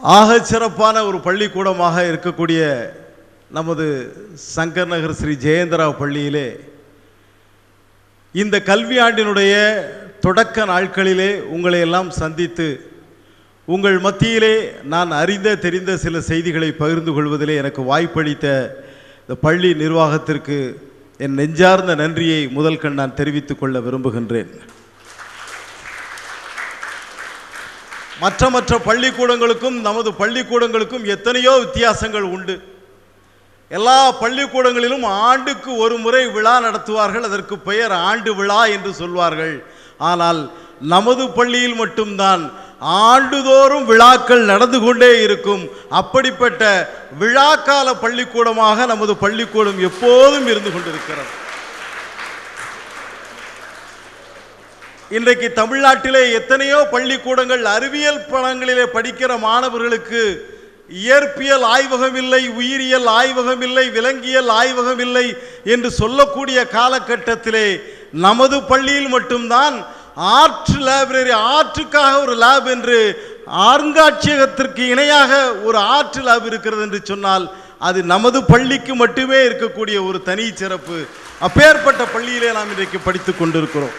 ஆக சிறப்பான ஒரு பள்ளிக்கூடமாக இருக்கக்கூடிய நமது சங்கர் நகர் ஸ்ரீ ஜெயேந்திரா பள்ளியிலே இந்த கல்வியாண்டினுடைய தொடக்க நாட்களிலே உங்களை எல்லாம் சந்தித்து உங்கள் மத்தியிலே நான் அறிந்த தெரிந்த சில செய்திகளை பகிர்ந்து கொள்வதிலே எனக்கு வாய்ப்பளித்த இந்த பள்ளி நிர்வாகத்திற்கு என் நெஞ்சார்ந்த நன்றியை முதல் கண் நான் தெரிவித்துக் கொள்ள விரும்புகின்றேன். மற்ற மற்ற பள்ளிக்கூடங்களுக்கும் நமது பள்ளிக்கூடங்களுக்கும் எத்தனையோ வித்தியாசங்கள் உண்டு. எல்லா பள்ளிக்கூடங்களிலும் ஆண்டுக்கு ஒரு முறை விழா நடத்துவார்கள் அதற்கு பெயர் ஆண்டு விழா என்று சொல்வார்கள். ஆனால் நமது பள்ளியில் மட்டும்தான் ஆண்டுதோறும் விழாக்கள் நடந்து கொண்டே இருக்கும். அப்படிப்பட்ட விழாக்கால பள்ளிக்கூடமாக நமது பள்ளிக்கூடம் எப்போதும் இருந்து கொண்டிருக்கிறது. இன்றைக்கு தமிழ்நாட்டிலே எத்தனையோ பள்ளிக்கூடங்கள் அறிவியல் படங்களிலே படிக்கிற மாணவர்களுக்கு இயற்பியல் ஆய்வகம் இல்லை உயிரியல் ஆய்வகம் இல்லை விலங்கியல் ஆய்வகம் இல்லை என்று சொல்லக்கூடிய காலகட்டத்திலே நமது பள்ளியில் மட்டும்தான் ஆர்ட் லைப்ரரி ஆற்றுக்காக ஒரு லேப் என்று அருங்காட்சியகத்திற்கு இணையாக ஒரு ஆர்ட் லேப் இருக்கிறது என்று சொன்னால் அது நமது பள்ளிக்கு மட்டுமே இருக்கக்கூடிய ஒரு தனி சிறப்பு. அப்பேற்பட்ட பள்ளியிலே நாம் இன்றைக்கு படித்துக் கொண்டிருக்கிறோம்.